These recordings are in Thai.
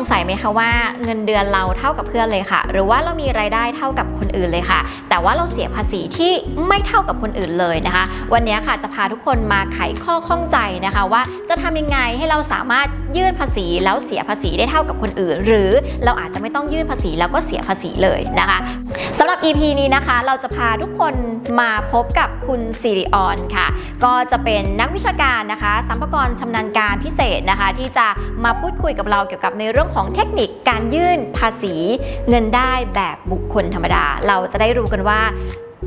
งสัยไหมคะว่าเงินเดือนเราเท่ากับเพื่อนเลยค่ะ หรือว่าเรามีรายได้เท่ากับคนอื่นเลยค่ะ แต่ว่าเราเสียภาษีที่ไม่เท่ากับคนอื่นเลยนะคะ วันนี้ค่ะจะพาทุกคนมาไขข้อข้องใจนะคะว่าจะทำยังไงให้เราสามารถยื่นภาษีแล้วเสียภาษีได้เท่ากับคนอื่น หรือเราอาจจะไม่ต้องยื่นภาษีแล้วก็เสียภาษีเลยนะคะสำหรับ EP นี้นะคะเราจะพาทุกคนมาพบกับคุณสิริออนค่ะ ก็จะเป็นนักวิชาการนะคะสัมภากรชำนาญการพิเศษนะคะ ที่จะมาพูดคุยกับเราเกี่ยวกับในเรื่องของเทคนิคการยื่นภาษีเงินได้แบบบุคคลธรรมดา เราจะได้รู้กันว่า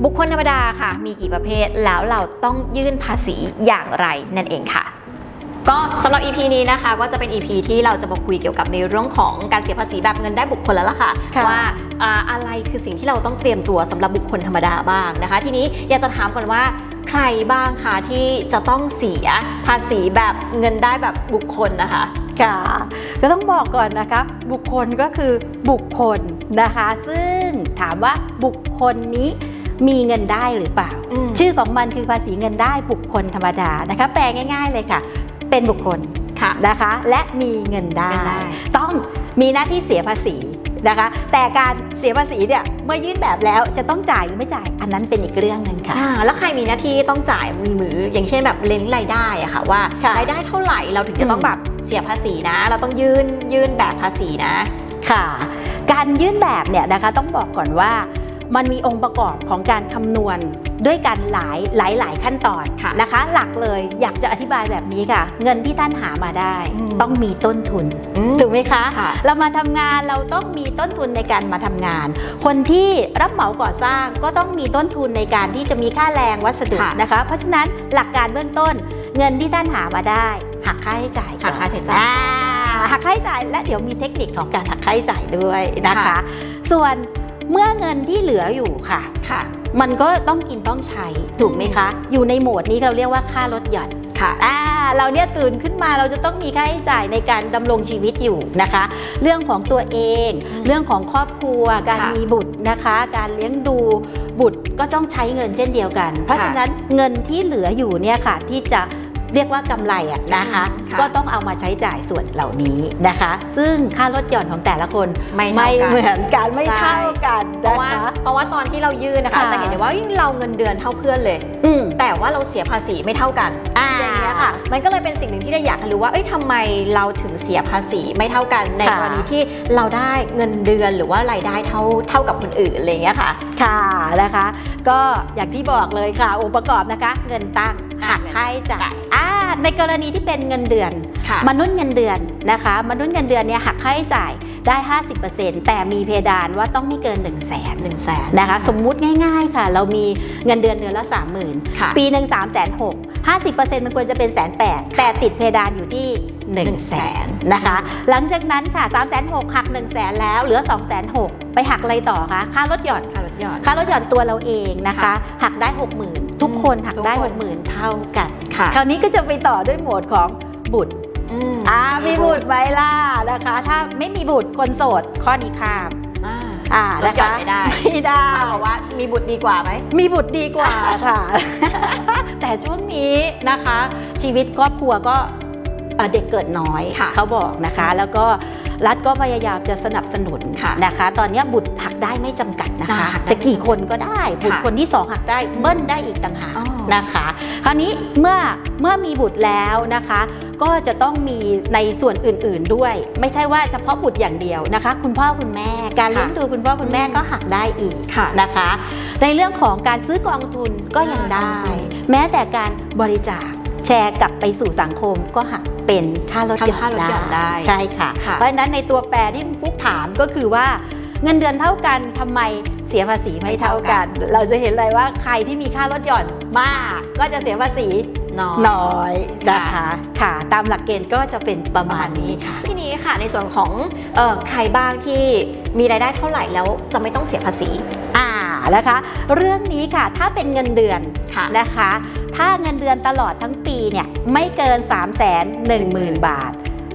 บุคคลธรรมดาค่ะ มีกี่ประเภทแล้วเราต้องยื่นภาษีอย่างไรนั่นเองค่ะก็สำหรับ EP นี้นะคะก็จะเป็น EP ที่เราจะมาคุยเกี่ยวกับในเรื่องของการเสียภาษีแบบเงินได้บุคคลแล้วล่ะค่ะค่ะว่าอ่าอะไรคือสิ่งที่เราต้องเตรียมตัวสำหรับบุคคลธรรมดาบ้างนะคะ ทีนี้อยากจะถามก่อนว่า ใครบ้างคะที่จะต้องเสียภาษีแบบเงินได้แบบบุคคลนะคะค่ะก็ต้องบอกก่อนนะคะบุคคลก็คือบุคคลนะคะ ซึ่งถามว่าบุคคลนี้มีเงินได้หรือเปล่าอืมชื่อของมันคือภาษีเงินได้บุคคลธรรมดานะคะแปลง่าย ๆ เลยค่ะ เป็นบุคคลค่ะนะคะ และมีเงินได้เงินได้ ต้องมีหน้าที่เสียภาษี นะคะ แต่การเสียภาษีเนี่ยเมื่อยื่นแบบแล้วจะต้องจ่ายหรือไม่จ่ายอันนั้นเป็นอีกเรื่องหนึ่งค่ะ อ่าแล้วใครมีหน้าที่ต้องจ่ายมีมืออย่างเช่นแบบเล้นรายได้อะค่ะว่าค่ะรายได้เท่าไหร่เราถึงจะต้องอืม แบบเสียภาษีนะ เราต้องยื่นยื่นแบบภาษีนะ ค่ะ การยื่นแบบเนี่ยนะคะต้องบอกก่อนว่า มันมีองค์ประกอบของการคำนวณด้วยกันหลายหลายหลายขั้นตอนค่ะนะคะ หลักเลยอยากจะอธิบายแบบนี้ค่ะ เงินที่ท่านหามาได้ อืมต้องมีต้นทุนอืมถูกไหมคะ ค่ะ เรามาทำงานเราต้องมีต้นทุนในการมาทำงาน คนที่รับเหมาก่อสร้างก็ต้องมีต้นทุนในการที่จะมีค่าแรงวัสดุค่ะ นะคะ เพราะฉะนั้นหลักการเบื้องต้น เงินที่ท่านหามาได้หักค่าใช้จ่ายก่อน หักค่าใช้จ่าย อ่หักค่าใช้จ่ายและเดี๋ยวมีเทคนิคของการหักค่าใช้จ่ายด้วยนะคะ ค่ะส่วน เมื่อเงินที่เหลืออยู่ค่ะค่ะ มันก็ต้องกินต้องใช้ถูกไหมคะ อยู่ในโหมดนี้เราเรียกว่าค่าลดหย่อนค่ะอ่าเราเนี่ยตื่นขึ้นมาเราจะต้องมีค่าใช้จ่ายในการดำรงชีวิตอยู่นะคะ เรื่องของตัวเองอืมเรื่องของครอบครัว การค่ะมีบุตรนะคะ การเลี้ยงดูบุตรก็ต้องใช้เงินเช่นเดียวกัน เพราะค่ะฉะนั้นเงินที่เหลืออยู่เนี่ยค่ะที่จะ เรียกว่ากำไรอะนะคะอืมค่ะก็ต้องเอามาใช้จ่ายส่วนเหล่านี้นะคะ ซึ่งค่าลดหย่อนของแต่ละคนไม่เท่ากันเหมือนกันไม่เท่ากันเพราะนะว่าคะเพราะว่าตอนที่เรายื่นนะคะค่ะจะเห็นได้ว่าเฮ้ยเราเงินเดือนเท่าเพื่อนเลยอืมแต่ว่าเราเสียภาษีไม่เท่ากันอ่าอย่างเงี้ยค่ะมันก็เลยเป็นสิ่งหนึ่งที่ได้อยากรู้ว่าเอ้ยทำไมเราถึงเสียภาษีไม่เท่ากัน ในค่ะกรณีที่เราได้เงินเดือนหรือว่ารายได้เท่าเท่ากับคนอื่นอะไรอย่างเงี้ยค่ะ ค่ะนะคะ ก็อย่างที่บอกเลยค่ะองค์ประกอบนะคะ เงินตั้งอะหักค่าใช้จ่ายอ่า ในกรณีที่เป็นเงินเดือนค่ะมนุษย์เงินเดือนนะคะ มนุษย์เงินเดือนเนี่ยหักค่าใช้จ่ายได้ 50%แต่มีเพดานว่าต้องไม่เกิน 1 0 0 0 0แสนหนึ่งแสนนะคะสมมุติง่ายๆค่ะ เรามีเงินเดือนเดือนละ 30,000ค่ะปีหนึ่ง3 6 0 0 0 50%มันควรจะเป็นแสนแปดแต่ติดเพดานอยู่ที่1 0 0 0 0แสนนะคะ หลังจากนั้นค่ะ3 6 0 0 0หัก1 0 0 0 0แสนแล้วเหลือ2 6 0 0 0ไปหักอะไรต่อคะค่ารถหย่อนค่ารถยอดค่ารถหย่อนตัวเราเองนะคะ หักได้ 60,000 ทุกคนหักได้ทุกคน60,000 เท่ากัน ค่ะ คราวนี้ก็จะไปต่อด้วยโหมดของบุตรอืมอ่ามีบุตรไหมล่ะนะคะ ถ้าไม่มีบุตรคนโสดข้อนี้ข้ามอ่าอ่าลนะดหย่อคะนไม่ได้ไม่ได้ถ้าบอกว่ามีบุตรดีกว่าไหมมีบุตรดีกว่าค่ะ แต่ช่วงนี้นะคะ ชีวิตครอบครัวก็ เอ่อเด็กเกิดน้อยค่ะเขาบอกนะคะ แล้วก็รัฐก็พยายามจะสนับสนุนค่ะนะคะ ตอนนี้บุตรหักได้ไม่จำกัดนะคะหักได้แต่กี่คนก็ได้ บุตรค่ะคนที่สองหักได้เบิ้ลได้อีกต่างหากอ๋อนะคะ คราวนี้เมื่อเมื่อมีบุตรแล้วนะคะ ก็จะต้องมีในส่วนอื่น ๆด้วย ไม่ใช่ว่าเฉพาะบุตรอย่างเดียวนะคะ คุณพ่อคุณแม่การเลี้ยงดูคุณพ่อคุณแม่ก็หักได้อีกค่ะนะคะ ในเรื่องของการซื้อกองทุนก็ยังได้ แม้แต่การบริจาค แชร์กลับไปสู่สังคมก็หักเป็นค่าลดหย่อนค่าลดหย่อนได้ใช่ค่ะค่ะ เพราะฉะนั้นในตัวแปรที่คุณปุ๊กถามก็คือว่าเงินเดือนเท่ากันทำไมเสียภาษีไม่เท่ากัน เราจะเห็นเลยว่าใครที่มีค่าลดหย่อนมากก็จะเสียภาษีน้อยน้อยนะคะค่ะตามหลักเกณฑ์ก็จะเป็นประมาณนี้ค่ะทีนี้ค่ะในส่วนของเอ่อใครบ้างที่มีรายได้เท่าไหร่แล้วจะไม่ต้องเสียภาษีอ่านะคะ เรื่องนี้ค่ะถ้าเป็นเงินเดือนค่ะนะคะ ถ้าเงินเดือนตลอดทั้งปีเนี่ยไม่เกิน 3 1 0 0 0 0 บาท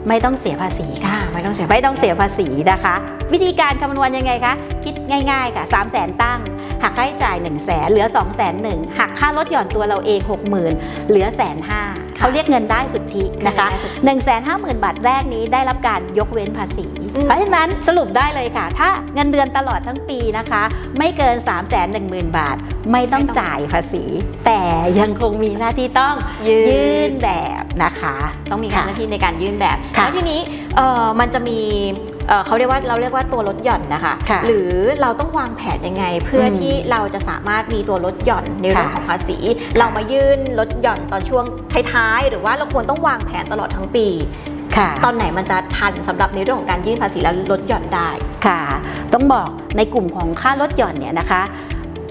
ไม่ต้องเสียภาษีค่ะค่ะไม่ต้องเสียไม่ต้องเสียภาษีนะคะ วิธีการคำนวณยังไงคะ คิดง่ายๆค่ะ 3 0 0แสนตั้ง หักค่าใช้จ่าย 1 0 0 0 0แสนเหลือ 2 0 0แสนหนึ่งหักค่าลดหย่อนตัวเราเอง 60,000 เหลือแสนห้าเขาเรียกเงินได้สุทธินะคะ 1 5 0 0 0 0 บาทแรกนี้ได้รับการยกเว้นภาษีอืมเพราะฉะนั้นสรุปได้เลยค่ะ ถ้าเงินเดือนตลอดทั้งปีนะคะ ไม่เกิน 3 1 0 0 0 0 บาท ไม่ต้องจ่ายภาษี แต่ยังคงมีหน้าที่ต้องยืยื่นนแบบนะคะ ต้องมีค่ะหน้าที่ในการยื่นแบบค่ะแล้วทีนี้เอ่อมันจะมี เอ่อเขาเรียกว่าเราเรียกว่าตัวลดหย่อนนะคะค่ะหรือเราต้องวางแผนยังไง เพื่ออมที่เราจะสามารถมีตัวลดหย่อนในเรื่องค่ะของภาษี เรามายื่นลดหย่อนตอนช่วงท้ายๆ หรือว่าเราควรต้องวางแผนตลอดทั้งปีค่ะตอนไหนมันจะทันสำหรับในเรื่องของการยื่นภาษีแล้วลดหย่อนได้ค่ะ ต้องบอกในกลุ่มของค่าลดหย่อนเนี่ยนะคะ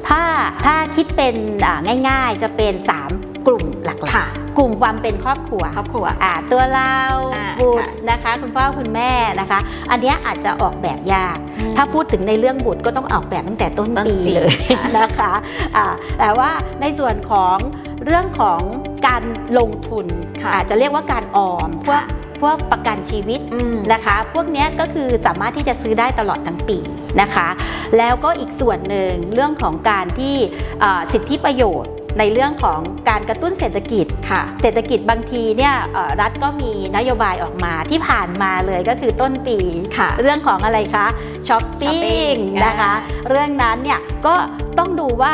ถ้าถ้าคิดเป็นอ่าง่ายๆจะเป็น 3 กลุ่มหลักค่ะๆกลุ่มความเป็นครอบครัวครอบครัว อ่าตัวเราอ่าบุตค่ะรนะคะ คุณพ่อคุณแม่นะคะ อันเนี้ยอาจจะออกแบบยาก ถ้าพูดถึงในเรื่องบุตรก็ต้องออกแบบตั้งแต่ต้นต้นปีปีเลยค่ะ นะคะอ่าแต่ว่าในส่วนของเรื่องของการลงทุนค่ะอาจจะเรียกว่าการออมพวกค่ะ พวกประกันชีวิตอืม นะคะ พวกเนี้ยก็คือสามารถที่จะซื้อได้ตลอดทั้งปีนะคะ แล้วก็อีกส่วนหนึ่งเรื่องของการที่เอ่อสิทธิประโยชน์ ในเรื่องของการกระตุ้นเศรษฐกิจค่ะ เศรษฐกิจบางทีเนี่ยเอ่อรัฐก็มีนโยบายออกมาที่ผ่านมาเลยก็คือต้นปีค่ะเรื่องของอะไรคะช้อปปิ้ Shopping งนะคะ เรื่องนั้นเนี่ยก็ต้องดูว่า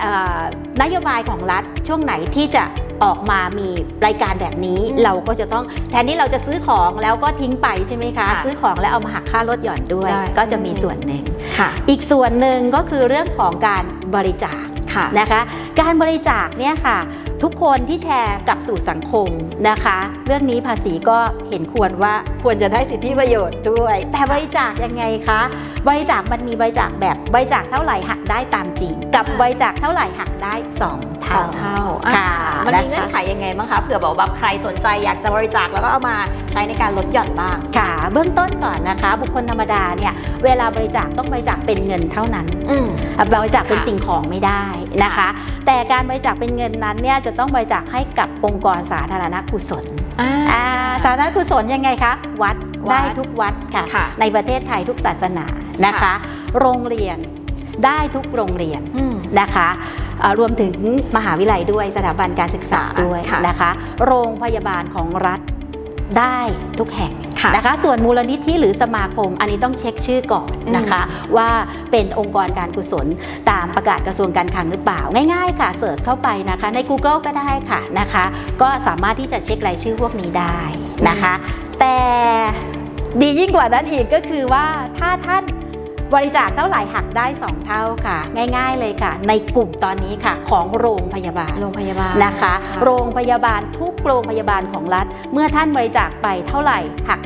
เอ่อนโยบายของรัฐช่วงไหนที่จะออกมามีรายการแบบนี้อืมเราก็จะต้องแทนที่เราจะซื้อของแล้วก็ทิ้งไปใช่ไหมคะค่ะซื้อของแล้วเอามาหักค่าลดหย่อนด้วยได้ก็จะมีอืมส่วนหนึ่งค่ะอีกส่วนหนึ่งก็คือเรื่องของการบริจาคค่ะ นะคะ การบริจาคเนี่ยค่ะ ทุกคนที่แชร์กลับสู่สังคมนะคะ เรื่องนี้ภาษีก็เห็นควรว่าควรจะได้สิทธิประโยชน์ด้วย แต่บริจาคยังไงคะ บริจาคมันมีบริจาคแบบบริจาคเท่าไหร่หักได้ตามจริง กับบริจาคเท่าไหร่หักได้สองสเท่าองเท่าค่ะอ่ามันมีนะคะเงื่อนไขยังไงบ้างคะเผื่อบอกแบบใครสนใจอยากจะบริจาคแล้วก็เอามาใช้ในการลดหย่อนบ้างค่ะ เบื้องต้นก่อนนะคะ บุคคลธรรมดาเนี่ยเวลาบริจาคต้องบริจาคเป็นเงินเท่านั้นอืมบริจาคเป็นค่ะสิ่งของไม่ได้นะคะ แต่การบริจาคเป็นเงินนั้นเนี่ยจะต้องบริจาคให้กับองค์กรสาธารณกุศลอ่าอ่าสาธารณกุศลยังไงคะ วัดวัดได้ทุกวัดค่ะค่ะ ในประเทศไทยทุกศาสนานะคะค่ะโรงเรียนได้ทุกโรงเรียนอืมนะคะเอ่อรวมถึงมหาวิทยาลัยด้วยสถาบันการศึกษาด้วยค่ะนะคะ โรงพยาบาลของรัฐได้ทุกแห่งค่ะ นะคะ ส่วนมูลนิธิหรือสมาคม อันนี้ต้องเช็คชื่อก่อนนะคะ ว่าเป็นองค์กรการกุศลตามประกาศกระทรวงการคลังหรือเปล่า ง่ายๆค่ะเสิร์ชเข้าไปนะคะใน Google ก็ได้ค่ะนะคะ ก็สามารถที่จะเช็ครายชื่อพวกนี้ได้นะคะ แต่ดียิ่งกว่านั้นอีกก็คือว่าถ้าท่านบริจาคเท่าไหร่หักได้ 2 เท่าค่ะ ง่ายๆเลยค่ะ ในกลุ่มตอนนี้ค่ะของโรงพยาบาลโรงพยาบาลนะคะ โรงพยาบาลทุกโรงพยาบาลของรัฐ เมื่อท่านบริจาคไปเท่าไหร่หัก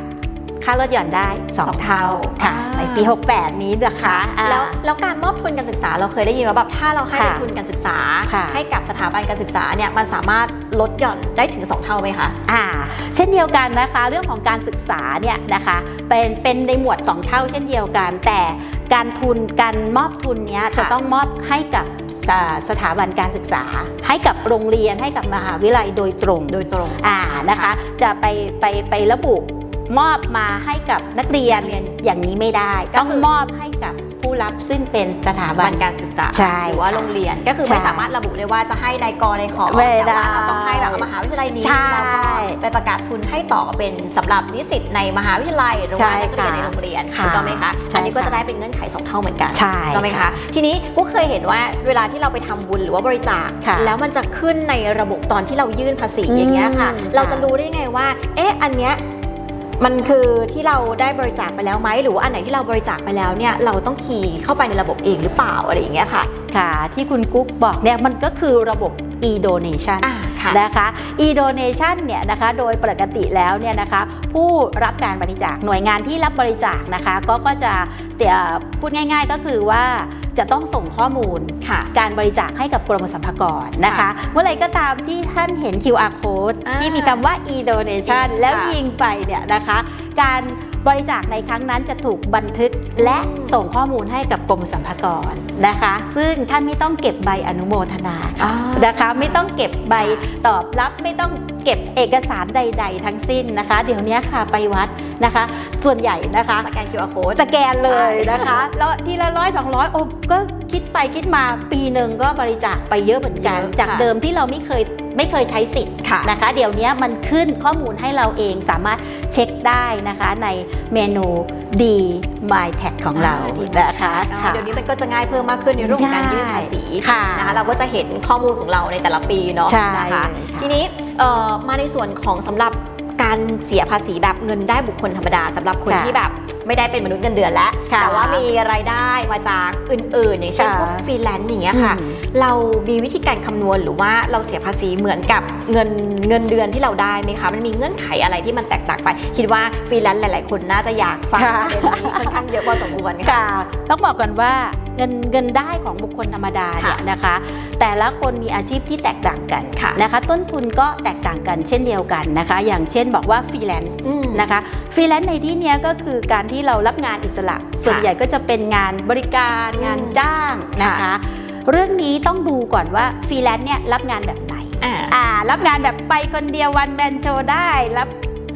ค่าลดหย่อนได้สอง2เท่าค่ะอ่าในปี 68 นี้นะคะอ่าแล้วแล้วการมอบทุนการศึกษาเราเคยได้ยินว่าแบบถ้าเราให้ค่ะทุนการศึกษาค่ะให้กับสถาบันการศึกษาเนี่ยมันสามารถลดหย่อนได้ถึง 2 เท่าไหมคะอ่าเช่นเดียวกันนะคะเรื่องของการศึกษาเนี่ยนะคะเป็นเป็นในหมวด 2 เท่า เช่นเดียวกัน แต่การทุนการมอบทุนเนี้ยค่ะจะต้องมอบให้กับอ่าสถาบันการศึกษา ให้กับโรงเรียนให้กับมหาวิทยาลัยโดยตรงโดยตรงอ่านะคะ จะไปไปไประบุ มอบมาให้กับนักเรียนนักเรียนอย่างนี้ไม่ได้ก็ต้องคือมอบให้กับผู้รับซึ่งเป็นสถาบับันนการศึกษาใช่หรือว่าโรงเรียนก็คือใช่ไม่สามารถระบุเลยว่าจะให้นายกในขอไม่แต่ได้ว่าเราต้องให้แบบมหาวิทยาลัยนี้ใช่แล้วก็ไปประกาศทุนให้ต่อเป็นสำหรับนิสิตในมหาวิทยาลัยหรือว่าใช่นักเรียนค่ะในโรงเรียนค่ะถูกต้องไหมคะใช่อันนี้ก็ค่ะจะได้เป็นเงื่อนไขสองเท่าเหมือนกันใช่ถูกต้องไหมคะทีนี้กูเคยเห็นว่าเวลาที่เราไปทำบุญหรือว่าบริจาคค่ะแล้วมันจะขึ้นในระบบตอนที่เรายื่นภาษีอย่างเงี้ยค่ะอืมเราค่ะจะรู้ได้ไงว่า เอ๊ะอันเนี้ย มันคือที่เราได้บริจาคไปแล้วไหมหรือว่าอันไหนที่เราบริจาคไปแล้วเนี่ยเราต้องคีย์เข้าไปในระบบเองหรือเปล่าอะไรอย่างเงี้ยค่ะ ค่ะที่คุณกุ๊กบอกเนี่ยมันก็คือระบบ e-donation อ่าค่ะนะคะ e-donation เนี่ยนะคะโดยปกติแล้วเนี่ยนะคะผู้รับการบริจาคหน่วยงานที่รับบริจาคนะคะก็ก็จะเอ่อพูดง่าย ๆ ก็คือว่าจะต้องส่งข้อมูลค่ะการบริจาคให้กับกรมสรรพากรนะคะค่ะเมื่อไหรก็ตามที่ท่านเห็น QR code อ่าที่มีคำว่า e-donation ค่ะแล้วยิงไปเนี่ยนะคะการ บริจาคในครั้งนั้นจะถูกบันทึกและส่งข้อมูลให้กับกรมสรรพากรนะคะ ซึ่งท่านไม่ต้องเก็บใบอนุโมทนาอ่านะคะ ไม่ต้องเก็บใบตอบรับไม่ต้องเก็บเอกสารใด ๆ ทั้งสิ้นนะคะ เดี๋ยวนี้ค่ะไปวัดนะคะ ส่วนใหญ่นะคะสแกน QR code สแกนเลยนะคะแล้วทีละร้อยสองร้อยโอ้ก็คิดไปคิดมาปีหนึ่งก็บริจาคไปเยอะเหมือนกันเยอะค่ะจากเดิมที่เราไม่เคย ไม่เคยใช้สิทธิ์ค่ะนะคะ เดี๋ยวนี้มันขึ้นข้อมูลให้เราเองสามารถเช็คได้นะคะในเมนูดี My Tag ของเราอ่ดีนะคะอ่าค่ะเดี๋ยวนี้มันก็จะง่ายเพิ่มมากขึ้นในเรื่องของการยื่นภาษีค่ะนะคะเราก็จะเห็นข้อมูลของเราในแต่ละปีเนาะใช่นะคะเลยค่ะทีนี้เอ่อมาในส่วนของสำหรับ การเสียภาษีแบบเงินได้บุคคลธรรมดาสำหรับคนค่ะที่แบบไม่ได้เป็นมนุษย์เงินเดือนแล้วค่ะแต่ว่ามีรายได้มาจากอื่นๆ อย่างเช่นค่ะพวกฟรีแลนซ์อย่างเงี้ยค่ะอืมเรามีวิธีการคำนวณหรือว่าเราเสียภาษีเหมือนกับเงินเงินเดือนที่เราได้ไหมคะ มันมีเงื่อนไขอะไรที่มันแตกต่างไป คิดว่าฟรีแลนซ์หลาย ๆ คนน่าจะอยากฟังค่ะประเด็นนี้ค่อนข้างเยอะพอสมควรค่ะค่ะ ต้องบอกก่อนว่าเงินเงินได้ของบุคคลธรรมดาเนี่ยค่ะนะคะ แต่ละคนมีอาชีพที่แตกต่างกันค่ะนะคะ ต้นทุนก็แตกต่างกันเช่นเดียวกันนะคะ อย่างเช่นบอกว่าฟรีแลนซ์อืมนะคะฟรีแลนซ์ในที่เนี้ยก็คือการที่เรารับงานอิสระ ส่วนใหญ่ก็จะเป็นงานบริการอืมงานจ้างนะคะ เรื่องนี้ต้องดูก่อนว่าฟรีแลนซ์เนี่ยรับงานแบบไหนอ่าอ่ารับงานแบบไปคนเดียววันแมนโชว์ได้รับ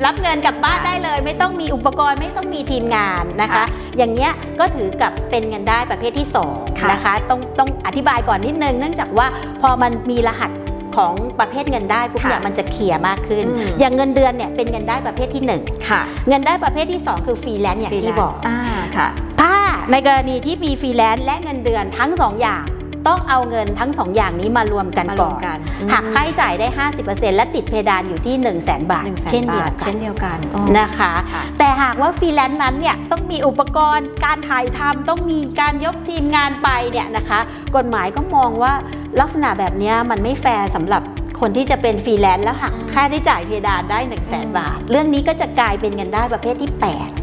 รับเงินกลับบ้านได้เลย ไม่ต้องมีอุปกรณ์ไม่ต้องมีทีมงานนะคะค่ะอย่างเงี้ยก็ถือกับเป็นเงินได้ประเภทที่สองค่ะนะคะต้องต้องอธิบายก่อนนิดนึง เนื่องจากว่าพอมันมีรหัส ของประเภทเงินได้ปุ๊บเนี่ยมันจะเคลียร์มากขึ้นอืมอย่างเงินเดือนเนี่ยเป็นเงินได้ประเภทที่หนึ่งค่ะ เงินได้ประเภทที่สองคือฟรีแลนซ์อย่างที่บอกอ่าค่ะ ถ้าในกรณีที่มีฟรีแลนซ์และเงินเดือนทั้งสองอย่าง ต้องเอาเงินทั้งสองอย่างนี้มารวมกันมารก่วอมนกันหักค่าใช้จ่ายได้ 50%และติดเพดานอยู่ที่ 1 0 0 0 0แบาทหนึ่งแสนเช่นเดียวบาทกัเช่นนเดียวกันอ๋อนะคะค่ะแต่หากว่าฟรีแลนซ์นั้นเนี่ยต้องมีอุปกรณ์การถ่ายทำต้องมีการยกทีมงานไปเนี่ยนะคะ กฎหมายก็มองว่าลักษณะแบบเนี้ยมันไม่แฟร์สำหรับ คนที่จะเป็นฟรีแลนซ์แล้วหักอืมค่าใช้จ่ายเพดานได้ 1 0 0 0 0แบาท เรื่องนี้ก็จะกลายเป็นเงินได้ประเภทที่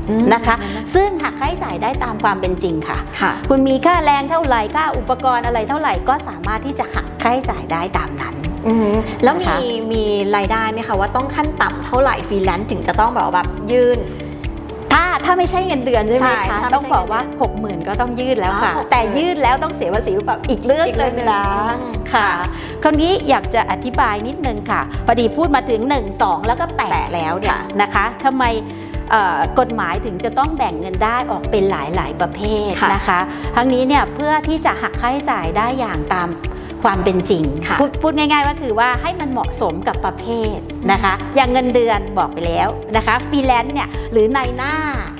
อืม8นะคะ ซึ่งหักค่าใช้จ่ายได้ตามความเป็นจริงค่ะค่ะ คุณมีค่าแรงเท่าไหร่ค่าอุปกรณ์อะไรเท่าไหร่ก็สามารถที่จะหักค่าใช้จ่ายได้ตามนั้นอืมแล้วนะคะมีมีรายได้ไหมคะว่าต้องขั้นต่ำเท่าไหร่ฟรีแลนซ์ถึงจะต้องแบบว่าแบบยื่น ถ้าถ้าไม่ใช่เงินเดือนใช่ไหมใช่คะถ้าไม่ใช่ต้องบอกว่า 6 0,000 ก็ต้องยื่นแล้วค่ะ อ๋อ60,000แต่ยื่นแล้วต้องเสียภาษีหรือเปล่าอีกเรื่องอีกหเรื่นึ่องงหนึ่งนะอืม ค่ะ คราวนี้อยากจะอธิบายนิดนึงค่ะ พอดีพูดมาถึง 1 2 แล้วก็ 8 แล้วเนี่ยค่ะนะคะทำไมเอ่อกฎหมายถึงจะต้องแบ่งเงินได้ออกเป็นหลายๆประเภทค่ะ นะคะ ทั้งนี้เนี่ยเพื่อที่จะหักค่าใช้จ่ายได้อย่างตาม ความเป็นจริงค่ะพูดพูดง่าย ๆ ว่าคือว่าให้มันเหมาะสมกับประเภทนะคะ อย่างเงินเดือนบอกไปแล้วนะคะฟรีแลนซ์เนี่ยหรือนายหน้า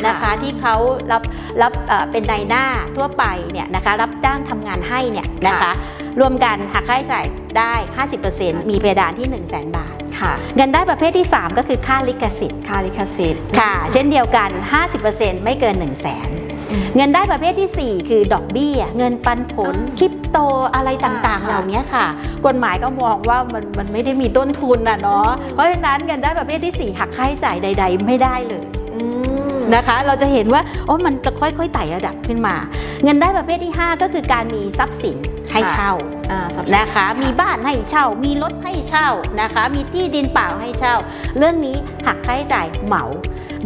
นะคะค่ะที่เขารับรับเอ่อเป็นนายหน้าทั่วไปเนี่ยนะคะรับจ้างทำงานให้เนี่ยนะคะรวมกันหักค่าใช้จ่ายได้ 50%มีเพดานที่ 1 0 0 0 0แบาทค่ะเงินได้ประเภทที่ 3 ก็คือค่าลิขสิทธิ์ค่าลิขสิทธิ์ค่ะ เช่นเดียวกัน 50%ไม่เกิน 1 0 0 0 0แสนอืม เงินได้ประเภทที่ 4 คือดอกเบี้ย เงินปันผลอ่าคริปโตอะไรต่างอ่าๆค่ะเหล่านี้ค่ะ กฎหมายก็มองว่ามันมันไม่ได้มีต้นทุนนะเนาะอืมเพราะฉะนั้นเงินได้ประเภทที่ 4 หักค่าใช้จ่ายใด ๆ ไม่ได้เลยอืมนะคะเราจะเห็นว่าโอ้มันจะค่อยๆไต่ระดับขึ้นมา เงินได้ประเภทที่ 5 ก็คือการมีทรัพย์สินให้ค่ะเช่าอ่าสับสนนะคะมีบ้านให้เช่า มีรถให้เช่านะคะ มีที่ดินเปล่าให้เช่า เรื่องนี้หักค่าใช้จ่ายเหมา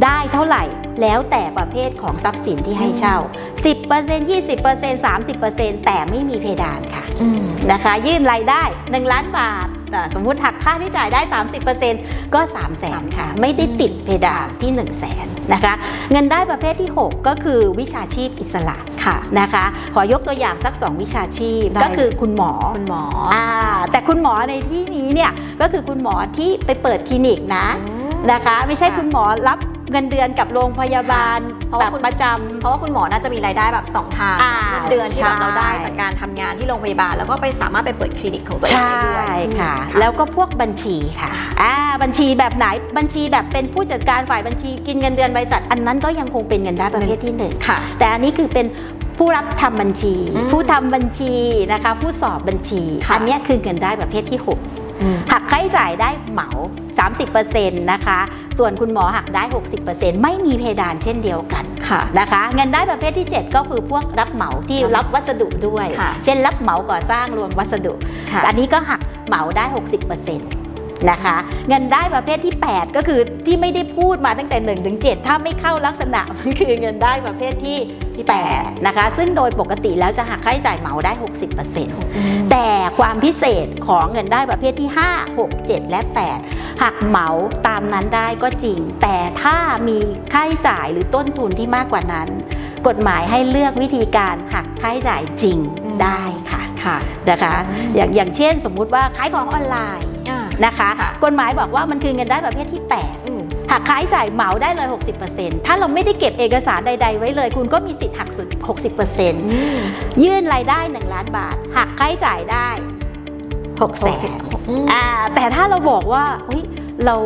ได้เท่าไหร่ แล้วแต่ประเภทของทรัพย์สินที่ให้เช่า 10% 20% 30%แต่ไม่มีเพดานค่ะอืมนะคะ ยื่นรายได้ 1 ล้านบาทอ่าสมมุติหักค่าที่จ่ายได้ 30%ก็ 3 0 0แสนค่ะ ไม่ได้ติดเพดานที่ 1 0 0 0 0แสนนะคะ เงินได้ประเภทที่ 6 ก็คือวิชาชีพอิสระค่ะนะคะ ขอยกตัวอย่างสัก 2 วิชาชีพได้ก็คือคุณหมอคุณหมออ่าแต่คุณหมอในที่นี้เนี่ยก็คือคุณหมอที่ไปเปิดคลินิกนะอืมนะคะ ไม่ใช่ค่ะคุณหมอรับ เงินเดือนกับโรงพยาบาลเพราะแบว่าบคุณ ประจำ เพราะว่าคุณหมอน่าจะมีรายได้แบบสองทางอ่าเงินเดือนที่แบบใช่ เราได้จากการทำงานที่โรงพยาบาล แล้วก็ไปสามารถไปเปิดคลินิกของตัวเองใช่ได้ด้วยค่ะอืมแล้วก็พวกบัญชีค่ะอ่าบัญชีแบบไหนบัญชีแบบเป็นผู้จัดการฝ่ายบัญชีกินเงินเดือนบริษัท อันนั้นก็ยังคงเป็นเงินได้ประเภทที่หนึ่ง ค่ะ แต่อันนี้คือเป็นผู้รับทำบัญชี อืมผู้ทำบัญชีนะคะ ผู้สอบบัญชี ค่ะ อันเนี้ยคือเงินได้ประเภทที่6อืม หักค่าใช้จ่ายได้เหมา 30%นะคะ ส่วนคุณหมอหักได้ 60%ไม่มีเพดานเช่นเดียวกันค่ะนะคะ เงินได้ประเภทที่ 7 ก็คือพวกรับเหมาที่ครับรับวัสดุด้วยค่ะเช่นรับเหมาก่อสร้างรวมวัสดุค่ะอันนี้ก็หักเหมาได้ 60%น นะคะเงินได้ประเภทที่ 8 ก็คือที่ไม่ได้พูดมาตั้งแต่1ถึง7ถ้าไม่เข้าลักษณะมันคือเงินได้ประเภทที่ที่8นะคะ ซึ่งโดยปกติแล้วจะหักค่าใช้จ่ายเหมาได้ 60%แต่ความพิเศษของเงินได้ประเภทที่ 5 6 7 และ 8 หักเหมาตามนั้นได้ก็จริง แต่ถ้ามีค่าใช้จ่ายหรือต้นทุนที่มากกว่านั้น กฎหมายให้เลือกวิธีการหักค่าใช้จ่ายจริงอืมได้ค่ะค่ะนะคะอย่างอย่างเช่นสมมุติว่าขายของออนไลน์อ่า นะคะค่ะกฎหมายบอกว่ามันคือเงินได้ประเภทที่อืม8หักค่าใช้จ่ายเหมาได้เลย 60%ถ้าเราไม่ได้เก็บเอกสารใด ๆ ไว้เลย คุณก็มีสิทธิ์หักสุด 60%ยื่นรายได้ 1 ล้านบาท หักค่าใช้จ่ายได้6แสนอืมอ่าแต่ถ้าเราบอกว่าเฮ้ย เรา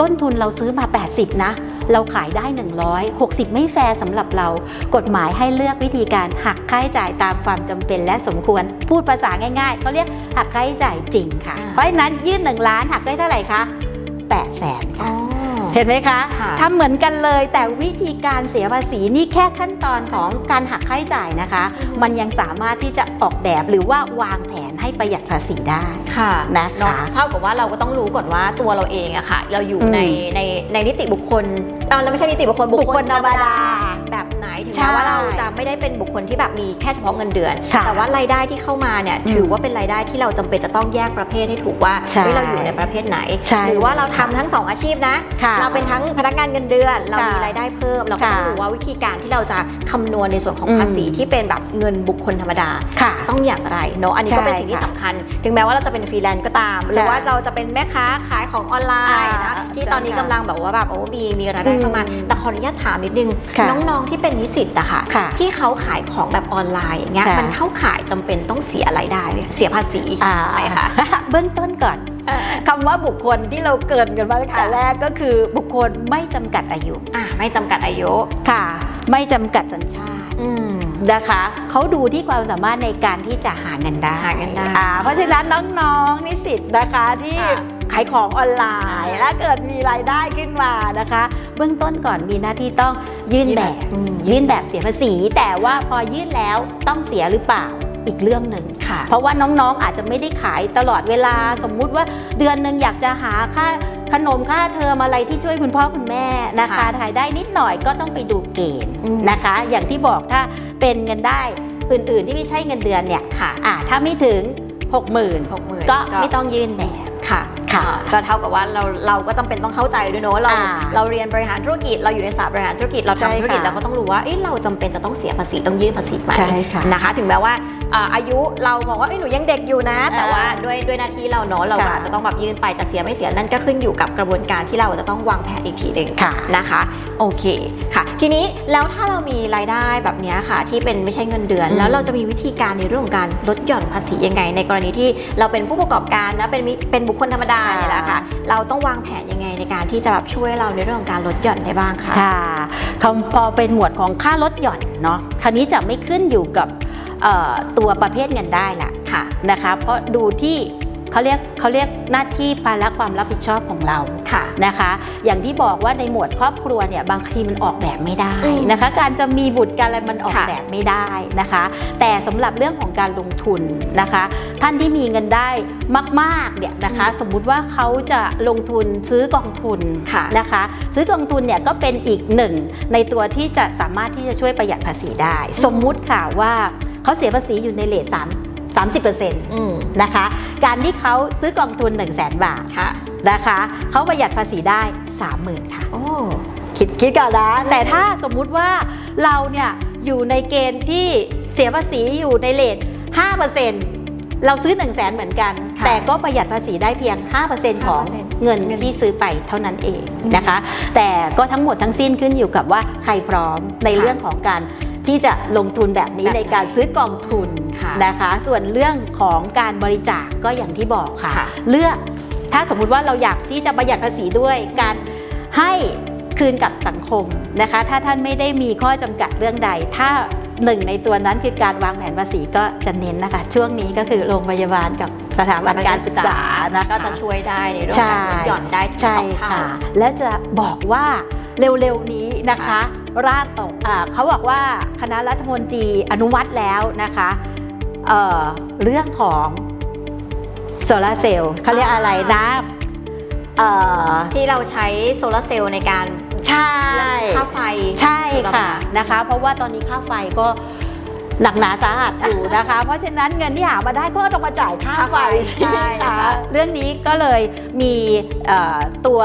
ต้นทุนเราซื้อมา 80 นะ เราขายได้100 60 ไม่แฟร์สำหรับเรา กฎหมายให้เลือกวิธีการหักค่าใช้จ่ายตามความจำเป็นและสมควร พูดภาษาง่ายๆเขาเรียกหักค่าใช้จ่ายจริงค่ะอ่าเพราะฉะนั้นยื่น 1 ล้านหักได้เท่าไหร่คะ8แสนอ๋อ เห็นไหมคะค่ะทำเหมือนกันเลยแต่วิธีการเสียภาษีนี่แค่ขั้นตอนของการหักค่าใช้จ่ายนะคะอืมมันยังสามารถที่จะออกแบบหรือว่าวางแผนให้ประหยัดภาษีได้ ค่ะนะคะเนาเท่ากับว่าเราก็ต้องรู้ก่อนว่าตัวเราเองอะค่ะ เราอยู่อืม ในในในนิติบุคคลเอ่อเราไม่ใช่นิติบุคคลบุคคลธรรมดาแบบไหนถึง ใช่แม้ว่าเราจะไม่ได้เป็นบุคคลที่แบบมีแค่เฉพาะเงินเดือน ค่ะแต่ว่ารายได้ที่เข้ามาเนี่ยอืมถือว่าเป็นรายได้ที่เราจำเป็นจะต้องแยกประเภทให้ถูกว่าใช่เฮ้ยเราอยู่ในประเภทไหน ใช่หรือว่าเราทำทั้งสองอาชีพนะ ค่ะเราเป็นทั้งพนักงานเงินเดือน เรามีค่ะรายได้เพิ่ม เราก็ต้องค่ะรู้ว่าวิธีการที่เราจะคำนวณในส่วนของอืม ภาษีที่เป็นแบบเงินบุคคลธรรมดา ค่ะ ต้องอย่างไรเนาะอันนี้ก็เป็นใช่สิ่งที่ค่ะสำคัญ ถึงแม้ว่าเราจะเป็นฟรีแลนซ์ก็ตาม หรือว่าเราจะเป็นแม่ค้าขายของออนไลน์นะอ่าที่ตอนนี้ใช่กำค่ะลังแบบว่าแบบโอ้มีมีรายได้เข้ามา อืมแต่ขออนุญาตถามนิดนึง ค่ะ น้องๆที่เป็นนิสิตอะค่ะค่ะ ที่เขาขายของแบบออนไลน์อย่างเงี้ยค่ะมันเข้าขายจำเป็นต้องเสียรายได้ไหมเสียภาษีอ่าไหมคะเบื้องต้นก่อนคำว่าบุคคลที่เราเกรินกันมาตั้งแต่ค่ะแรกก็คือบุคคลไม่จำกัดอายุอะไม่จำกัดอายุค่ะ ไม่จำกัดสัญชาติอืมนะคะเขาดูที่ความสามารถในการที่จะหาเงินได้หาเงินได้อ่าเพราะฉะนั้นน้องๆนิสิตนะคะที่ค่ะ ขายของออนไลน์ แล้วเกิดมีรายได้ขึ้นมานะคะ เบื้องต้นก่อนมีหน้าที่ต้องยื่นแบบอืมยื่นแบบเสียภาษี แต่ว่าพอยื่นแล้วต้องเสียหรือเปล่าอีกเรื่องหนึ่งค่ะเพราะว่าน้องๆอาจจะไม่ได้ขายตลอดเวลาสมมุติว่าเดือนหนึ่งอยากจะหาค่าขนมค่าเทอมอะไรที่ช่วยคุณพ่อคุณแม่นะคะค่ะถ่ายได้นิดหน่อยก็ต้องไปดูเกณฑ์อืมนะคะ อย่างที่บอกถ้าเป็นเงินได้อื่นๆที่ไม่ใช่เงินเดือนเนี่ยค่ะอ่าถ้าไม่ถึง 60,000หกหมื่นก็ไม่ต้องยื่นแบบค่ะ ค่ะอ่าก็เท่ากับว่าเราเราก็จำเป็นต้องเข้าใจด้วยเนอะเราอ่าเราเรียนบริหารธุรกิจเราอยู่ในศาสตร์บริหารธุรกิจเราใช่ทำธุรกิจค่ะเราก็ต้องรู้ว่าเอ้เราจำเป็นจะต้องเสียภาษีต้องยื่นภาษีไหมใช่ค่ะนะคะ ถึงแม้ว่าอ่าอายุเราบอกว่าเอ้ยหนูยังเด็กอยู่นะ แต่อ่าว่าด้วยด้วยหน้าที่เราเนอะเราค่ะอาจจะต้องแบบยื่นไปจะเสียไม่เสียนั่นก็ขึ้นอยู่กับกระบวนการที่เราจะต้องวางแผนอีกทีหนึ่งค่ะนะคะโอเคค่ะ ทีนี้แล้วถ้าเรามีรายได้แบบเนี้ยค่ะ ที่เป็นไม่ใช่เงินเดือนอืมแล้วเราจะมีวิธีการในเรื่องของการลดหย่อนภาษียังไง ในกรณีที่เราเป็นผู้ประกอบการนะเป็นมิเป็นบุคคลธรรมดาเนี่ยแหละค่ะ เราต้องวางแผนยังไงในการที่จะแบบช่วยเราในเรื่องของการลดหย่อนได้บ้างคะค่ะคำพอเป็นหมวดของค่าลดหย่อนเนาะคราวนี้จะไม่ขึ้นอยู่กับเอ่อตัวประเภทเงินได้ละค่ะนะคะ เพราะดูที่ เขาเรียกเขาเรียกหน้าที่ภาระความรับผิดชอบของเราค่ะนะคะ อย่างที่บอกว่าในหมวดครอบครัวเนี่ยบางทีมันออกแบบไม่ได้นะคะ การจะมีบุตรการอะไรมันออกแบบไม่ได้นะคะ แต่สำหรับเรื่องของการลงทุนนะคะ ท่านที่มีเงินได้มากๆเนี่ยนะคะ สมมุติว่าเขาจะลงทุนซื้อกองทุนนะคะ ซื้อกองทุนเนี่ยก็เป็นอีกหนึ่งในตัวที่จะสามารถที่จะช่วยประหยัดภาษีได้ สมมุติค่ะว่าเขาเสียภาษีอยู่ในเลทสาม 30%นะคะ การที่เขาซื้อกองทุน 1 0 0 0 0แบาทนะคะเขาประหยัดภาษีได้ 30,000 ค่ะคิดคิดก่อนนะ แต่ถ้าสมมุติว่าเราเนี่ยอยู่ในเกณฑ์ที่เสียภาษีอยู่ในเลท5%เราซื้อ 1 0 0 0 0แสนเหมือนกัน แต่ก็ประหยัดภาษีได้เพียง 5%ของเงินที่ซื้อไปเท่านั้นเองนะคะ แต่ก็ทั้งหมดทั้งสิ้นขึ้นอยู่กับว่าใครพร้อมในเรื่องของการที่จะลงทุนแบบนี้ในการซื้อกองทุน นะคะ ส่วนเรื่องของการบริจาคก็อย่างที่บอกค่ะค่ะ เลือกถ้าสมมุติว่าเราอยากที่จะประหยัดภาษีด้วยการให้คืนกับสังคมนะคะ ถ้าท่านไม่ได้มีข้อจำกัดเรื่องใด ถ้าหนึ่งในตัวนั้นคือการวางแผนภาษีก็จะเน้นนะคะ ช่วงนี้ก็คือโรงพยาบาลกับสถาบันการศึกษานะคะก็จะช่วยได้ในเรื่องใช่การลดหย่อนได้ถึงใช่สองเท่าค่ะและจะบอกว่าเร็วๆนี้นะคะร่างออกอาเขาบอกว่าคณะรัฐมนตรีอนุมัติแล้วนะคะ เอ่อเรื่องของโซลาร์เซลล์เขาเรียกอะไรนะเอ่อที่เราใช้โซลาร์เซลล์ในการใช่ค่าไฟใช่ถูกต้องค่ะไหมนะคะ เพราะว่าตอนนี้ค่าไฟก็หนักหนาสาหัสอยู่นะคะ เพราะฉะนั้นเงินที่หามาได้ก็ต้องมาจ่ายค่าไฟใช่ไหมใช่คะค่ะเรื่องนี้ก็เลยมีเอ่อตัว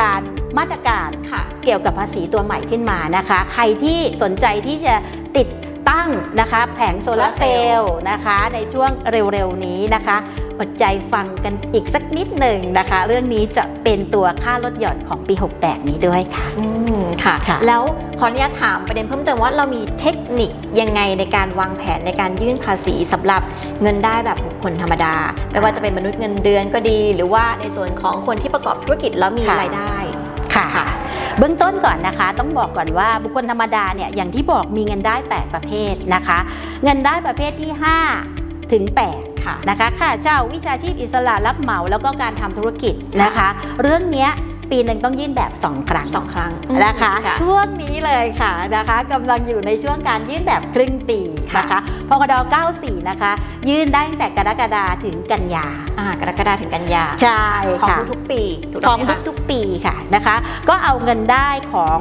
การมาตรการค่ะเกี่ยวกับภาษีตัวใหม่ขึ้นมานะคะ ใครที่สนใจที่จะติด ตั้งนะคะแผงโซลาร์เซลล์นะคะในช่วงเร็วๆนี้นะคะอดใจฟังกันอีกสักนิดหนึ่งนะคะ เรื่องนี้จะเป็นตัวค่าลดหย่อนของปี 68 นี้ด้วยค่ะอืมค่ะค่ะแล้วขออนุญาตถามประเด็นเพิ่มเติมว่าเรามีเทคนิคยังไงในการวางแผนในการยื่นภาษีสำหรับเงินได้แบบบุคคลธรรมดา ไม่ว่าจะเป็นมนุษย์เงินเดือนก็ดี หรือว่าในส่วนของคนที่ประกอบธุรกิจแล้วมีค่ะรายได้ค่ะค่ะ เบื้องต้นก่อนนะคะ ต้องบอกก่อนว่าบุคคลธรรมดาเนี่ยอย่างที่บอกมีเงินได้ 8 ประเภทนะคะ เงินได้ประเภทที่ 5 ถึง 8 ค่ะนะคะค่าเช่าวิชาชีพอิสระรับเหมาแล้วก็การทำธุรกิจนะคะ เรื่องเนี้ย ปีหนึ่งต้องยื่นแบบ 2 ครั้งสองครั้งนะคะค่ะช่วงนี้เลยค่ะนะคะกำลังอยู่ในช่วงการยื่นแบบครึ่งปีนะคะพกด94 นะคะ ยื่นได้ตั้งแต่กรกฎาถึงกันยาอ่ากรกฎาถึงกันยาใช่ของค่ะทุกๆปีถูกขต้อองงไหมคะทุกๆปีค่ะนะคะ ก็เอาเงินได้ของ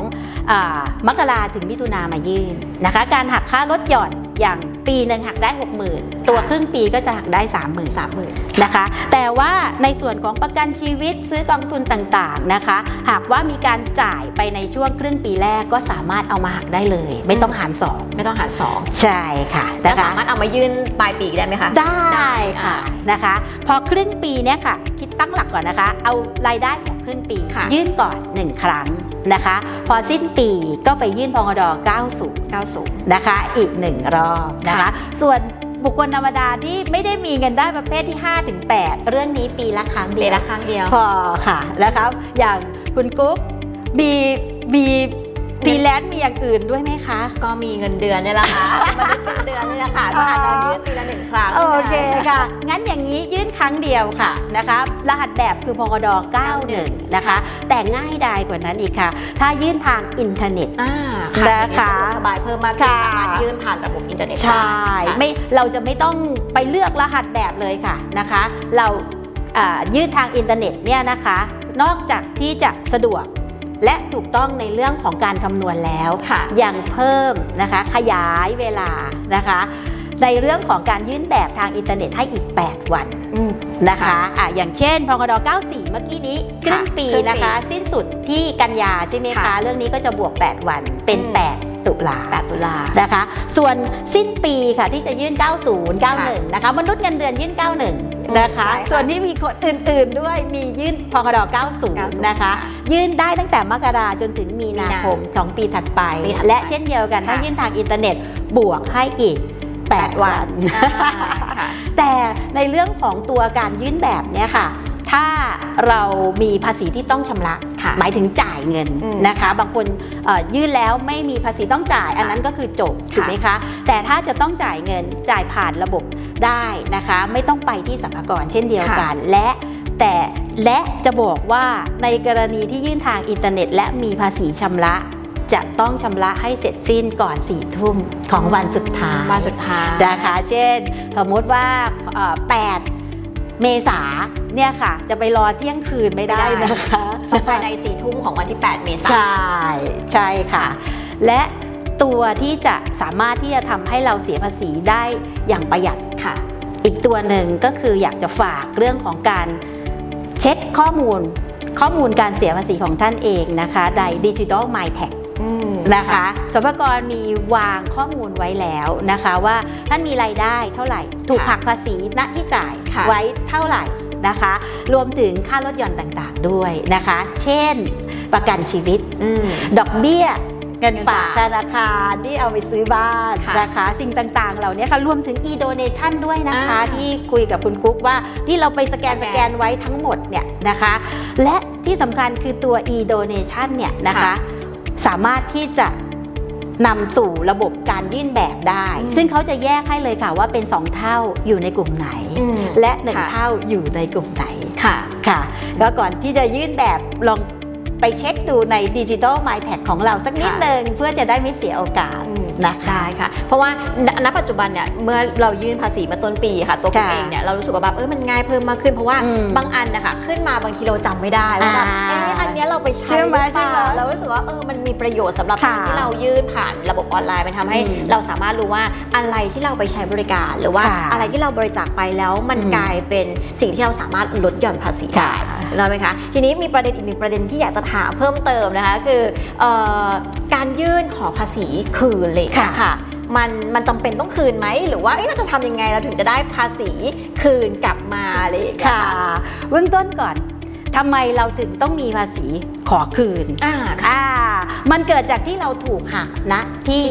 อามกราถึงมิถุนามายื่นนะคะ การหักค่าลดหย่อน อย่างปีหนึ่งหักได้ 60,000 ตัวครึ่งปีก็จะหักได้ 30,000สามหมื่นนะคะ แต่ว่าในส่วนของประกันชีวิตซื้อกองทุนต่างๆนะคะ หากว่ามีการจ่ายไปในช่วงครึ่งปีแรกก็สามารถเอามาหักได้เลย ไม่ต้องหารสองไม่ต้องหารสองใช่ค่ะแล้วนะคะสามารถเอามายื่นปลายปีได้ไหมคะได้ค่ะนะคะ พอครึ่งปีเนี่ยค่ะ คิดตั้งหลักก่อนนะคะ เอารายได้ของครึ่งปีค่ะยื่นก่อน 1 ครั้ง นะคะ พอสิ้นปีก็ไปยื่นพงด90 90 นะคะ อีก 1 รอบนะคะค่ะส่วนบุคคลธรรมดาที่ไม่ได้มีเงินได้ประเภทที่5-8เรื่องนี้ปีละครั้งปีเดียวละครั้งเดียว พอค่ะนะครับ อย่างคุณกุ๊กมีมี ฟรีแลนซ์มีอย่างอื่นด้วยไหมคะ ก็มีเงินเดือนนี่แหละค่ะมนุษย์เงินเดือนนี่แหละค่ะ ก็อาจจะยื่นปีละหนึ่งครั้งโอเคค่ะ งั้นอย่างนี้ยื่นครั้งเดียวค่ะนะคะรหัสแบบคือพกด91 นะคะ แต่ง่ายดายกว่านั้นอีกค่ะ ถ้ายื่นทางอินเทอร์เน็ตอ่านะคะสะดวกสบายเพิ่มมากขึ้นค่ะสามารถยื่นผ่านระบบอินเทอร์เน็ตใช่ได้ค่ะไม่เราจะไม่ต้องไปเลือกรหัสแบบเลยค่ะนะคะ เราอ่ายื่นทางอินเทอร์เน็ตเนี่ยนะคะ นอกจากที่จะสะดวก และถูกต้องในเรื่องของการคำนวณแล้วค่ะยังเพิ่มนะคะขยายเวลานะคะ ในเรื่องของการยื่นแบบทางอินเทอร์เน็ตให้อีก 8 วันอืมนะคะอะอย่างเช่นพกด94 เมื่อกี้นี้ครึ่งปีครึ่งปีนะคะ สิ้นสุดที่กันยาใช่ไหมคะค่ะเรื่องนี้ก็จะบวก 8 วันเป็นอืม8ตุลา8ตุลานะคะ ส่วนสิ้นปีค่ะที่จะยื่น 90 91 นะคะ มนุษย์เงินเดือนยื่น 91 นะคะใช่ค่ะส่วนที่มีคนอื่น ๆ ด้วยมียื่นพกด90 นะคะ ยื่นได้ตั้งแต่มกราจนถึงมีนาคม 2 ปีถัดไปปีถัดไปและเช่นเดียวกันค่ะถ้ายื่นทางอินเทอร์เน็ตบวกให้อีก 8 วันอ่าค่ะแต่ในเรื่องของตัวการยื่นแบบเนี้ยค่ะ ถ้าเรามีภาษีที่ต้องชำระค่ะหมายถึงจ่ายเงินอืมนะคะ บางคนเอ่อยื่นแล้วไม่มีภาษีต้องจ่าย อันนั้นก็คือจบค่ะถูกไหมคะ แต่ถ้าจะต้องจ่ายเงินจ่ายผ่านระบบได้นะคะ ไม่ต้องไปที่สรรพากรเช่นเดียวกัน และแต่และจะบอกว่าในกรณีที่ยื่นทางอินเทอร์เน็ต และมีภาษีชำระจะต้องชำระให้เสร็จสิ้นก่อนสี่ทุ่มของวันสุดท้ายวันสุดท้ายนะคะ เช่น สมมติว่าเอ่อ8 เมษาเนี่ยค่ะ จะไปรอเที่ยงคืนไม่ได้ไม่ได้นะคะต้องภายในสี่ทุ่มของวันที่ 8 เมษายนใช่ใช่ค่ะ และตัวที่จะสามารถที่จะทำให้เราเสียภาษีได้อย่างประหยัดค่ะ อีกตัวหนึ่งก็คืออยากจะฝากเรื่องของการเช็คข้อมูลข้อมูลการเสียภาษีของท่านเองนะคะในดิจิ t a ล m y t a x อืม นะคะสรรพากรมีวางข้อมูลไว้แล้วนะคะว่าท่านมีรายได้เท่าไหร่ ถูกค่ะหักภาษีณที่จ่ายค่ะไว้เท่าไหร่นะคะ รวมถึงค่าลดหย่อนต่างๆด้วยนะคะ เช่นประกันชีวิตอืมดอกเบี้ยเงินเงินฝาฝากกธนาคารที่เอาไปซื้อบ้านค่ะนะคะสิ่งต่างๆ เหล่านี้ค่ะรวมถึง e-donation ด้วยนะคะอ่าที่คุยกับคุณกุ๊กว่าที่เราไปสแกนสสแกนแกนไว้ทั้งหมดเนี่ยนะคะ และที่สำคัญคือตัว e-donation เนี่ยนะคะค่ะ สามารถที่จะนำสู่ระบบการยื่นแบบได้อืมซึ่งเขาจะแยกให้เลยค่ะว่าเป็น 2 เท่าอยู่ในกลุ่มไหนอืมและ1ค่ะเท่าอยู่ในกลุ่มไหนค่ะค่ะแล้วก่อนที่จะยื่นแบบลองไปเช็คดูในดิจิ t a ล m y t a g ของเราสักนิดค่ะนึงเพื่อจะได้ไม่เสียโอกาสอืม นะคะได้ค่ะ เพราะว่าณณปัจจุบันเนี่ยเมื่อเรายื่นภาษีมาต้นปีค่ะ ตัวคุณค่ะเองเนี่ยเรารู้สึกว่าแบบเออมันง่ายเพิ่มมากขึ้นเพราะว่าอืมบางอันนะคะขึ้นมาบางทีเราจำไม่ได้ว่าแบบอ่าเอ๊ะอันเนี้ยเราไปใช้ใช่ไหมรือเปล่าใช่ไหมเรารู้สึกว่าเออมันมีประโยชน์สำหรับค่ะการที่เรายื่นผ่านระบบออนไลน์มันทำให้อืมเราสามารถรู้ว่าอะไรที่เราไปใช้บริการหรือว่าค่ะอะไรที่เราบริจาคไปแล้วมันอืมกลายเป็นสิ่งที่เราสามารถลดหย่อนภาษีได้ค่ะได้ไหมคะทีนี้มีประเด็นอีกหนึ่งประเด็นที่อยากจะถามเพิ่มเติมนะคะคือเอ่อการยื่นขอภาษีคืนเลยค่ะ ค่ะ มันมันจำเป็นต้องคืนไหม หรือว่าเอ๊ะเราจะทำยังไงเราถึงจะได้ภาษีคืนกลับมาอะไรอย่างเงี้ยค่ะ เบื้องต้นก่อนทำไมเราถึงต้องมีภาษีขอคืนอ่าค่ะอ่ามันเกิดจากที่เราถูกหักนะที่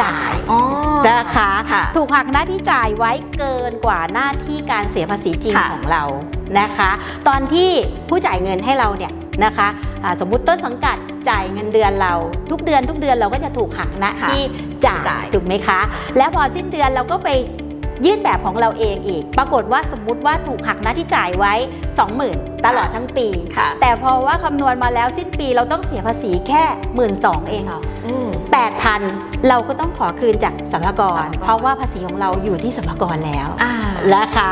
จ่ายอ๋อ นะคะค่ะถูกหักหน้าที่จ่ายไว้เกินกว่าหน้าที่การเสียภาษีจริงค่ะ ของเรานะคะ ตอนที่ผู้จ่ายเงินให้เราเนี่ยนะคะอ่าสมมุติต้นสังกัด จ่ายเงินเดือนเรา ทุกเดือนทุกเดือนเราก็จะถูกหักหน้าค่ะที่จ่ายจ่ายถูกไหมคะ แล้วพอสิ้นเดือนเราก็ไปยื่นแบบของเราเองอีก ปรากฏว่าสมมุติว่าถูกหักหน้าที่จ่ายไว้ 20,000 ตลอดทั้งปีค่ะแต่พอว่าคำนวณมาแล้วสิ้นปีเราต้องเสียภาษีแค่หมื่นสองเองอืม8,000 เราก็ต้องขอคืนจากสรรพากรสรรพากร เพราะว่าภาษีของเราอยู่ที่สรรพากรแล้วอ่านะคะ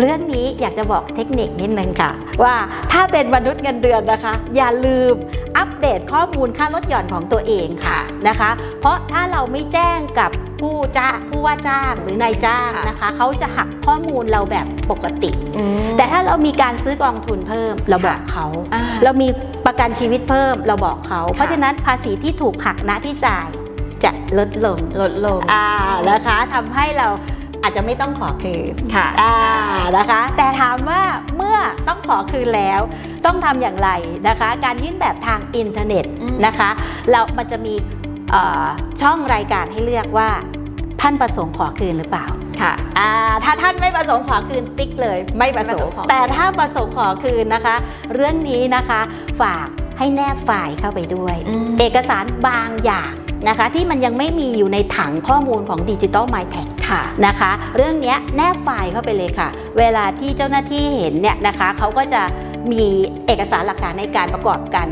เรื่องนี้อยากจะบอกเทคนิคนิดนึงค่ะ ว่าถ้าเป็นมนุษย์เงินเดือนนะคะ อย่าลืมอัปเดตข้อมูลค่าลดหย่อนของตัวเองค่ะนะคะ เพราะถ้าเราไม่แจ้งกับผู้จ้างผู้ว่าจ้างหรือนายจ้างค่ะนะคะ เขาจะหักข้อมูลเราแบบปกติอืมแต่ถ้าเรามีการซื้อกองทุนเพิ่มเราบอกเขาอ่าเรามีประกันชีวิตเพิ่มเราบอกเขา เพราะฉะนั้นภาษีที่ถูกหักณที่จ่าย จะลดลงลดลงอ่านะคะทำให้เราอาจจะไม่ต้องขอคืนค่ะอ่านะคะ แต่ถามว่าเมื่อต้องขอคืนแล้ว ต้องทำอย่างไรนะคะ การยื่นแบบทางอินเทอร์เน็ตอืมนะคะ เรามันจะมีเอ่อช่องรายการให้เลือกว่าท่านประสงค์ขอคืนหรือเปล่าค่ะอ่าถ้าท่านไม่ประสงค์ขอคืนติ๊กเลย ไม่ประสไม่ประสงงค์ค์ขอคืนแต่ถ้าประสงค์ขอคืนนะคะ เรื่องนี้นะคะฝากให้แนบไฟล์เข้าไปด้วยอืมเอกสารบางอย่าง นะคะ ที่มันยังไม่มีอยู่ในถังข้อมูลของดิจิ t a ล m y t e c h ค่ะนะคะ เรื่องเนี้ยแนบไฟล์เข้าไปเลยค่ะ เวลาที่เจ้าหน้าที่เห็นเนี่ยนะคะเขาก็จะมีเอกสารหลักฐานในการประกอบกัน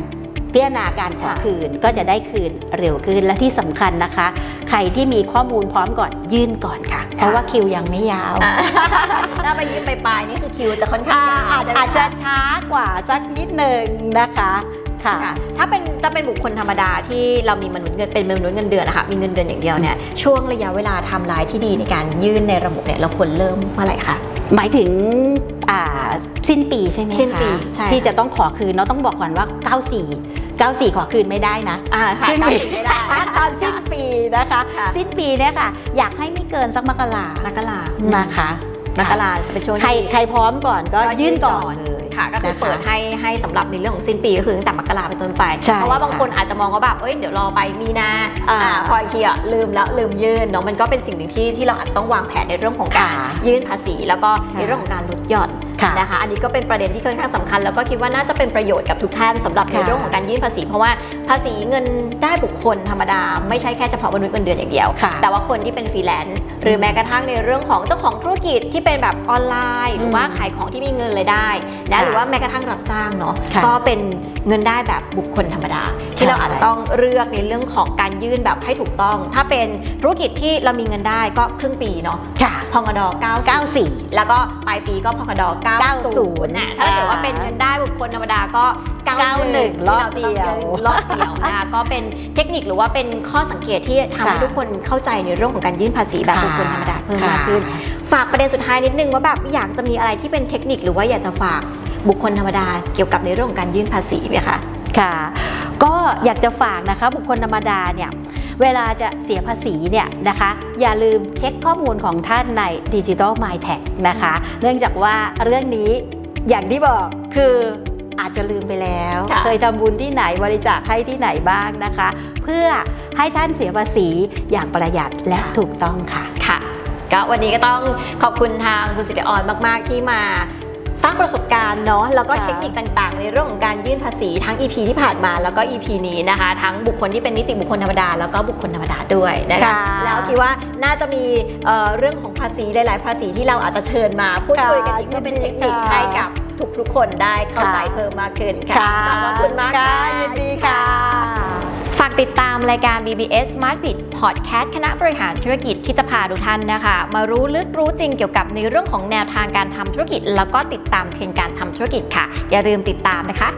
พิจารณาการขอค่ะคืนก็จะได้คืนเร็วขึ้นและที่สำคัญนะคะ ใครที่มีข้อมูลพร้อมก่อนยื่นก่อนค่ะ เพราะว่าคิวยังไม่ยาวอ่าถ้าไปยืนไปปลายๆนี่คือคิวจะค่อนข้างอ่ายาวอาจอาจจะช้ากว่าสักนิดหนึ่งนะคะ ค่ะค่ะถ้าเป็นถ้าเป็นบุคคลธรรมดาที่เรามีมนุษย์เงินเป็นมนุษย์เงินเดือนนะคะมีเงินเดือนอย่างเดียวเนี่ยช่วงระยะเวลาไทำลายที่ดีในการยื่นในระบบเนี่ยเราควรเริ่มเมื่อไหร่คะหมายถึงอ่าสิ้นปีใช่ไหมคะสิ้นปีใช่ที่จะต้องขอคืนเนาะต้องบอกก่อนว่า 94 94 ขอคืนไม่ได้นะอ่าค่ะสิ้นปีไม่ได้ตอนสิ้นปีนะคะค่ะสิ้นปีเนี่ยค่ะ อยากให้ไม่เกินสักมกรามกรานะคะมกราจะเป็นช่วงใครที่ใครพร้อมก่อนก็ยื่นก่อนเลย ค่ะก็คือนะคะเปิดให้ให้สำหรับในเรื่องของสิ้นปีก็คือตั้งแต่มกราเป็นต้นไปใช่เพราะว่าบางคนอาจจะมองว่าแบบเอ้ยเดี๋ยวรอไปมีนาอ่าอ่าพออีกทีอะลืมแล้วลืมยื่นเนาะมันก็เป็นสิ่งหนึ่งที่ที่เราอาจจะต้องวางแผนในเรื่องของการค่ะยื่นภาษี แล้วก็ค่ะในเรื่องของการลดหย่อนค่ะ นะคะ อันนี้ก็เป็นประเด็นที่ค่อนข้างสำคัญ แล้วก็คิดว่าน่าจะเป็นประโยชน์กับทุกท่านสำหรับในค่ะเรื่องของการยื่นภาษี เพราะว่าภาษีเงินได้บุคคลธรรมดา ไม่ใช่แค่เฉพาะมนุษย์เงินเดือนอย่างเดียวค่ะแต่ว่าคนที่เป็นฟรีแลนซ์หรือแม้กระทั่งในเรื่องของเจ้าของธุรกิจที่เป็นแบบออนไลน์ หรือว่าขายของที่มีเงินรายได้นะค่ะหรือว่าแม้กระทั่งรับจ้างเนาะค่ะก็เป็นเงินได้แบบบุคคลธรรมดา ที่เราอาจจะต้องเลือกในเรื่องของการยื่นแบบให้ถูกต้อง ถ้าเป็นธุรกิจที่เรามีเงินได้ก็ครึ่งปีเนาะค่ะพงด90 94 แล้วก็ปลายปีก็พกด90 90นะถ้าเกิดว่าเป็นเงินได้บุคคลธรรมดาก็ 91รอบเดียวรอบเดียวนะคะก็เป็นเทคนิคหรือว่าเป็นข้อสังเกตที่ทำให้ค่ะทุกคนเข้าใจในเรื่องของการยื่นภาษีแบบบุคคลธรรมดาเพิ่มมากขึ้นค่ะฝากประเด็นสุดท้ายนิดนึงว่าแบบอยากจะมีอะไรที่เป็นเทคนิคหรือว่าอยากจะฝากบุคคลธรรมดาเกี่ยวกับในเรื่องของการยื่นภาษีไหมคะ ค่ะ ก็อยากจะฝากนะคะบุคคลธรรมดาเนี่ยเวลาจะเสียภาษีเนี่ยนะคะ อย่าลืมเช็คข้อมูลของท่านใน Digital m y t e c h นะคะ เนื่องจากว่าเรื่องนี้อย่างที่บอกคืออาจจะลืมไปแล้วค่ะเคยทำบุญที่ไหนบริจาคให้ที่ไหนบ้างนะคะ เพื่อให้ท่านเสียภาษีอย่างประหยัดและถูกต้องค่ะค่ะก็วันนี้ก็ต้องขอบคุณทางคุณสิริออนมาก ๆ ที่มา สร้างประสบการณ์เนาะแล้วก็ค่ะเทคนิคต่างๆ ในเรื่องของการยื่นภาษีทั้ง EP ที่ผ่านมาแล้วก็ EP นี้นะคะ ทั้งบุคคลที่เป็นนิติบุคคลธรรมดาแล้วก็บุคคลธรรมดาด้วยนะคะค่ะแล้วคิดว่าน่าจะมีเอ่อเรื่องของภาษีหลายๆ ภาษีที่เราอาจจะเชิญมาพูดคุยกันอีกค่ะก็เป็นเทคนิคยินดีค่ะให้กับทุกๆคนได้เข้าค่ะใจเพิ่มมากขึ้นค่ะขอบพระคุณมากค่ะยินดีค่ะฝฝากติดตามรายการ BBS Smart Bit Podcast คณะบริหารธุรกิจที่จะพาทุกท่านนะคะ มารู้ลึกรู้จริงเกี่ยวกับในเรื่องของแนวทางการทำธุรกิจ แล้วก็ติดตามเทรนด์การทำธุรกิจค่ะ อย่าลืมติดตามนะคะ